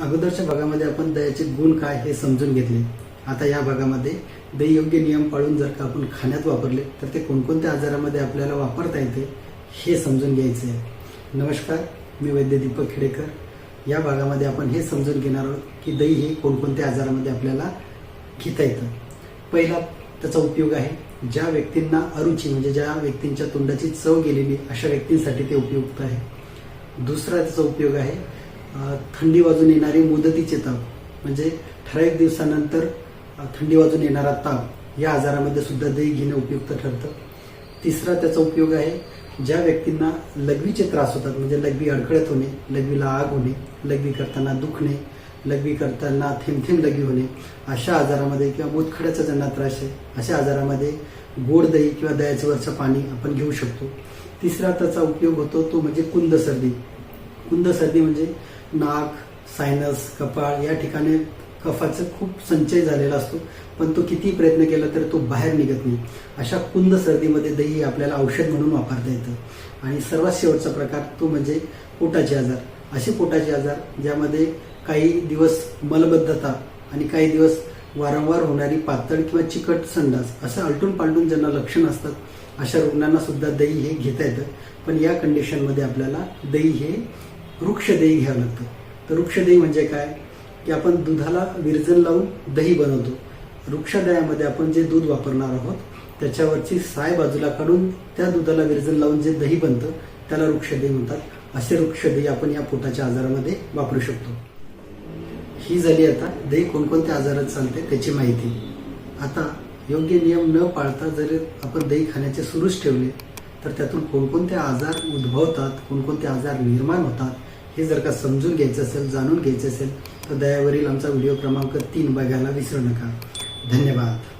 अगोदरच्या भागामध्ये आपण दह्याचे गुण काय हे समजून घेतले. आता या भागामध्ये दही योग्य नियम पाळून जर का आपण खाण्यात वापरले तर ते कोणकोणत्या आजारामध्ये आपल्याला वापरता येते हे समजून घ्यायचे आहे. नमस्कार मी वैद्य दीपक खेडेकर. या भागामध्ये आपण हे समजून घेणार आहोत की दही हे कोणकोणत्या आजारामध्ये आपल्याला घेता येतं. पहिला त्याचा उपयोग आहे ज्या व्यक्तींना अरुची म्हणजे ज्या व्यक्तींच्या तोंडाची चव गेलेली अशा व्यक्तींसाठी ते उपयुक्त आहे. दुसरा त्याचा उपयोग आहे थंडी वाजून येणारी मुदतीचे ताप म्हणजे ठराविक दिवसानंतर थंडी वाजून येणारा ताप या आजारामध्ये सुद्धा दही घेणे उपयुक्त ठरतं. तिसरा त्याचा उपयोग आहे ज्या व्यक्तींना लघवीचे त्रास होतात म्हणजे लघवी अडखळत होणे लघवीला आग होणे लघवी करताना दुखणे लघवी करताना थेंबथेंब लघवी होणे अशा आजारामध्ये किंवा मूतखड्याचा ज्यांना त्रास आहे अशा आजारामध्ये गोड दही किंवा दह्याचं वरचं पाणी आपण घेऊ शकतो. तिसरा त्याचा उपयोग होतो तो म्हणजे कुंद सर्दी कुंद सर्दी म्हणजे नाक सायनस कपाळ या ठिकाणी कफाचा खूप संचय झालेला असतो. पण तो किती प्रयत्न केला तर तो बाहेर निघत नाही. अशा कुंद सर्दीमध्ये दही आपल्याला औषध म्हणून वापरता येतं. आणि सर्वात शेवटचा प्रकार तो म्हणजे पोटाचे आजार. असे पोटाचे आजार ज्यामध्ये काही दिवस मलबद्धता आणि काही दिवस वारंवार होणारी पातळ किंवा चिकट संडास असं आलटून पालटून ज्यांना लक्षण असतात अशा रुग्णांना सुद्धा दही हे घेता येतं. पण या कंडिशनमध्ये आपल्याला दही हे वृक्ष दही घ्यावं लागतं. तर वृक्ष दही म्हणजे काय? की आपण दुधाला विरजन लावून दही बनवतो. वृक्षदयामध्ये आपण जे दूध वापरणार आहोत त्याच्यावरची साय बाजूला काढून त्या दुधाला विरजन लावून जे दही बनतं त्याला वृक्षदही म्हणतात. असे वृक्षदही आपण या पोटाच्या आजारामध्ये वापरू शकतो. ही झाली आता दही कोणकोणत्या आजारात चालते त्याची माहिती. आता योग्य नियम न पाळता जर आपण दही खाण्याचे सुरूच ठेवले तर त्यातून कोणकोणते आजार उद्भवतात कोणकोणते आजार निर्माण होतात हे जर का समजून घ्यायचं असेल जाणून घ्यायचं असेल तर दयावरील आमचा व्हिडिओ क्रमांक तीन बघायला विसरू नका. धन्यवाद.